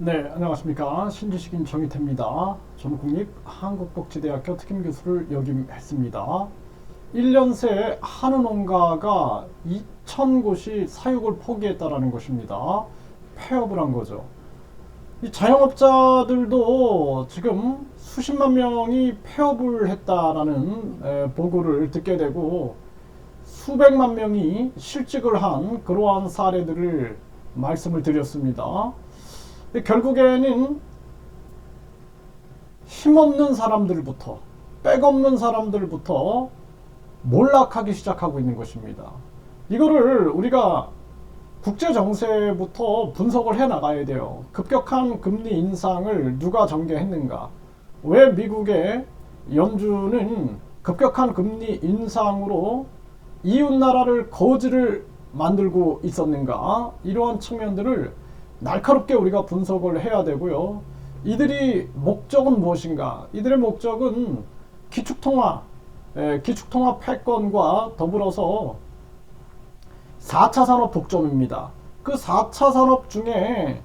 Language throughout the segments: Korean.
네, 안녕하십니까. 신지식인 정희태입니다. 저는 국립 한국복지대학교 특임교수를 역임했습니다. 1년 새 한우 농가가 2,000곳이 사육을 포기했다라는 것입니다. 폐업을 한 거죠. 이 자영업자들도 지금 수십만 명이 폐업을 했다라는 에, 보고를 듣게 되고 수백만 명이 실직을 한 그러한 사례들을 말씀을 드렸습니다. 결국에는 힘없는 사람들부터 백 없는 사람들부터 몰락하기 시작하고 있는 것입니다. 이거를 우리가 국제 정세부터 분석을 해 나가야 돼요. 급격한 금리 인상을 누가 전개했는가? 왜 미국의 연준은 급격한 금리 인상으로 이웃 나라를 거지를 만들고 있었는가? 이러한 측면들을 날카롭게 우리가 분석을 해야 되고요. 이들이 목적은 무엇인가? 이들의 목적은 기축통화, 에, 기축통화 패권과 더불어서 4차 산업 독점입니다. 그 4차 산업 중에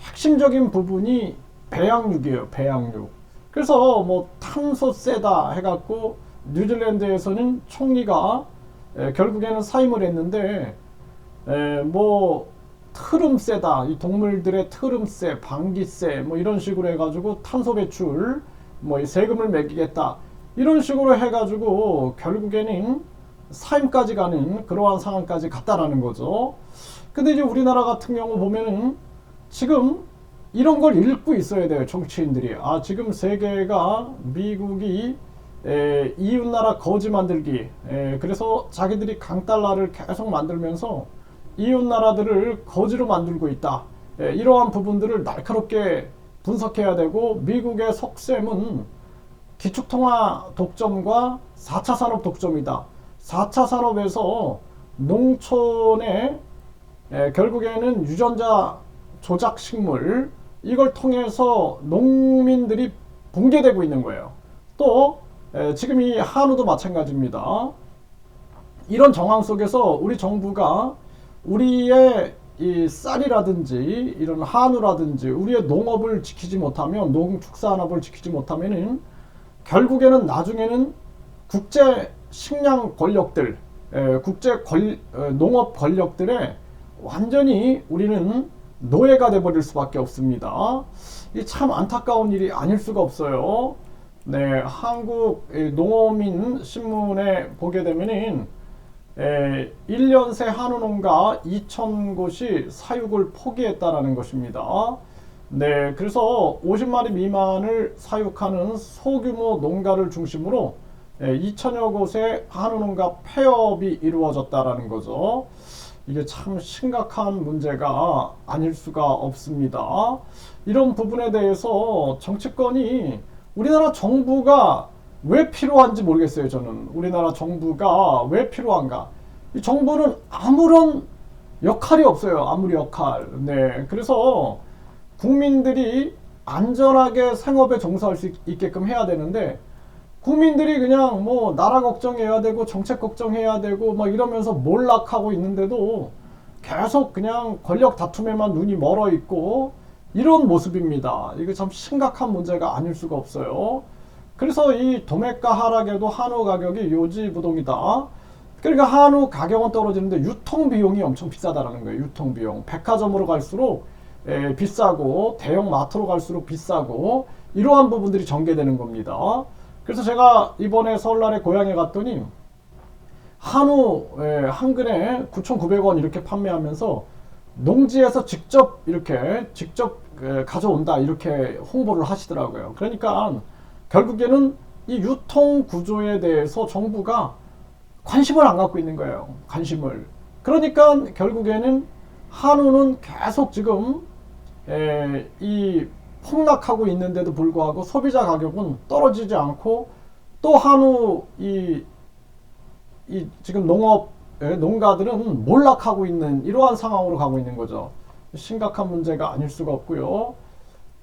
핵심적인 부분이 배양육이에요. 배양육. 그래서 뭐 탄소 세다 해갖고 뉴질랜드에서는 총리가 에, 결국에는 사임을 했는데 에, 뭐 트름세다. 이 동물들의 트름세, 방기세 뭐 이런 식으로 해가지고 탄소 배출 뭐이 세금을 매기겠다. 이런 식으로 해가지고 결국에는 사임까지 가는 그러한 상황까지 갔다라는 거죠. 근데 이제 우리나라 같은 경우 보면은 지금 이런 걸 읽고 있어야 돼요 정치인들이. 아 지금 세계가 미국이 에, 이웃나라 거지 만들기. 에, 그래서 자기들이 강달러를 계속 만들면서 이웃 나라들을 거지로 만들고 있다. 예, 이러한 부분들을 날카롭게 분석해야 되고 미국의 속셈은 기축통화 독점과 4차 산업 독점이다. 4차 산업에서 농촌에 예, 결국에는 유전자 조작 식물 이걸 통해서 농민들이 붕괴되고 있는 거예요. 또 예, 지금 이 한우도 마찬가지입니다. 이런 정황 속에서 우리 정부가 우리의 이 쌀이라든지 이런 한우라든지 우리의 농업을 지키지 못하면 농축산업을 지키지 못하면은 결국에는 나중에는 국제 식량 권력들, 에, 국제 권, 에, 농업 권력들의 완전히 우리는 노예가 돼버릴 수밖에 없습니다. 이 참 안타까운 일이 아닐 수가 없어요. 네, 한국 농어민 신문에 보게 되면은 에, 1년 새 한우 농가 2,000곳이 사육을 포기했다라는 것입니다. 네, 그래서 50마리 미만을 사육하는 소규모 농가를 중심으로 에, 2천여 곳의 한우 농가 폐업이 이루어졌다라는 거죠. 이게 참 심각한 문제가 아닐 수가 없습니다. 이런 부분에 대해서 정치권이 우리나라 정부가 왜 필요한지 모르겠어요. 저는 우리나라 정부가 왜 필요한가? 이 정부는 아무런 역할이 없어요. 아무리 역할. 네, 그래서 국민들이 안전하게 생업에 종사할 수 있게끔 해야 되는데 국민들이 그냥 뭐 나라 걱정해야 되고 정책 걱정해야 되고 막 이러면서 몰락하고 있는데도 계속 그냥 권력 다툼에만 눈이 멀어 있고 이런 모습입니다. 이게 참 심각한 문제가 아닐 수가 없어요. 그래서 이 도매가 하락에도 한우 가격이 요지부동이다. 그러니까 한우 가격은 떨어지는데 유통 비용이 엄청 비싸다라는 거예요. 유통 비용. 백화점으로 갈수록 에, 비싸고 대형 마트로 갈수록 비싸고 이러한 부분들이 전개되는 겁니다. 그래서 제가 이번에 설날에 고향에 갔더니 한우 에, 한 근에 9,900원 이렇게 판매하면서 농지에서 직접 이렇게 직접 에, 가져온다 이렇게 홍보를 하시더라고요. 그러니까 결국에는 이 유통 구조에 대해서 정부가 관심을 안 갖고 있는 거예요. 관심을. 그러니까 결국에는 한우는 계속 지금 에, 이 폭락하고 있는데도 불구하고 소비자 가격은 떨어지지 않고 또 한우 이, 이 지금 농업 에, 농가들은 몰락하고 있는 이러한 상황으로 가고 있는 거죠. 심각한 문제가 아닐 수가 없고요.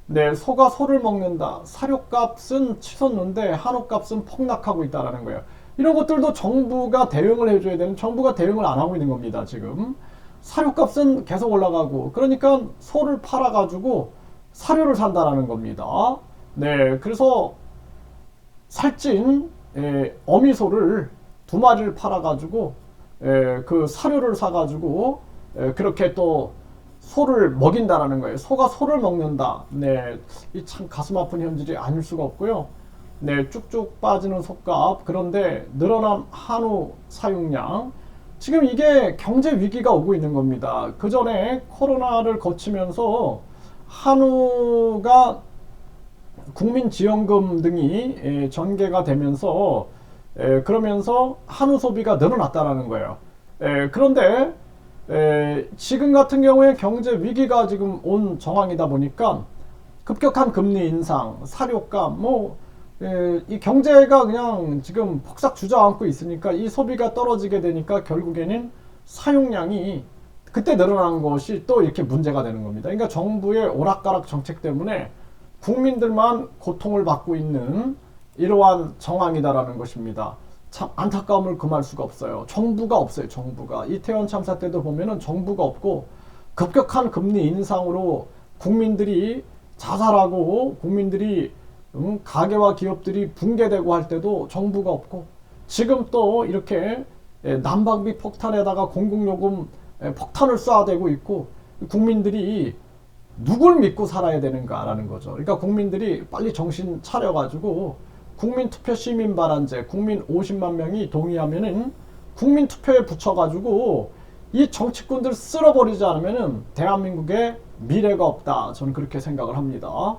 네, 소가 소를 먹는다. 사료값은 치솟는데 한우값은 폭락하고 있다라는 거예요. 이런 것들도 정부가 대응을 해줘야 되는 정부가 대응을 안 하고 있는 겁니다. 지금 사료값은 계속 올라가고 그러니까 소를 팔아가지고 사료를 산다라는 겁니다. 네, 그래서 살찐 에, 어미소를 두 마리를 팔아가지고 에, 그 사료를 사가지고 에, 그렇게 또 소를 먹인다라는 거예요. 소가 소를 먹는다. 네, 이 참 가슴 아픈 현실이 아닐 수가 없고요. 네, 쭉쭉 빠지는 속값. 그런데 늘어난 한우 사용량. 지금 이게 경제 위기가 오고 있는 겁니다. 그 전에 코로나를 거치면서 한우가 국민지원금 등이 에, 전개가 되면서 에, 그러면서 한우 소비가 늘어났다라는 거예요. 에, 그런데 에, 지금 같은 경우에 경제 위기가 지금 온 정황이다 보니까 급격한 금리 인상, 사료값, 뭐, 에, 이 경제가 그냥 지금 폭삭 주저앉고 있으니까 이 소비가 떨어지게 되니까 결국에는 사용량이 그때 늘어난 것이 또 이렇게 문제가 되는 겁니다. 그러니까 정부의 오락가락 정책 때문에 국민들만 고통을 받고 있는 이러한 정황이다라는 것입니다. 참 안타까움을 금할 수가 없어요. 정부가 없어요. 정부가 이태원 참사 때도 보면은 정부가 없고 급격한 금리 인상으로 국민들이 자살하고 국민들이 음, 가게와 기업들이 붕괴되고 할 때도 정부가 없고 지금 또 이렇게 예, 난방비 폭탄에다가 공공요금 예, 폭탄을 쏴대고 있고 국민들이 누굴 믿고 살아야 되는가라는 거죠. 그러니까 국민들이 빨리 정신 차려가지고 국민 투표 시민 발안제 국민 50만 명이 동의하면은 국민 투표에 붙여가지고 이 정치꾼들 쓸어버리지 않으면은 대한민국에 미래가 없다. 저는 그렇게 생각을 합니다.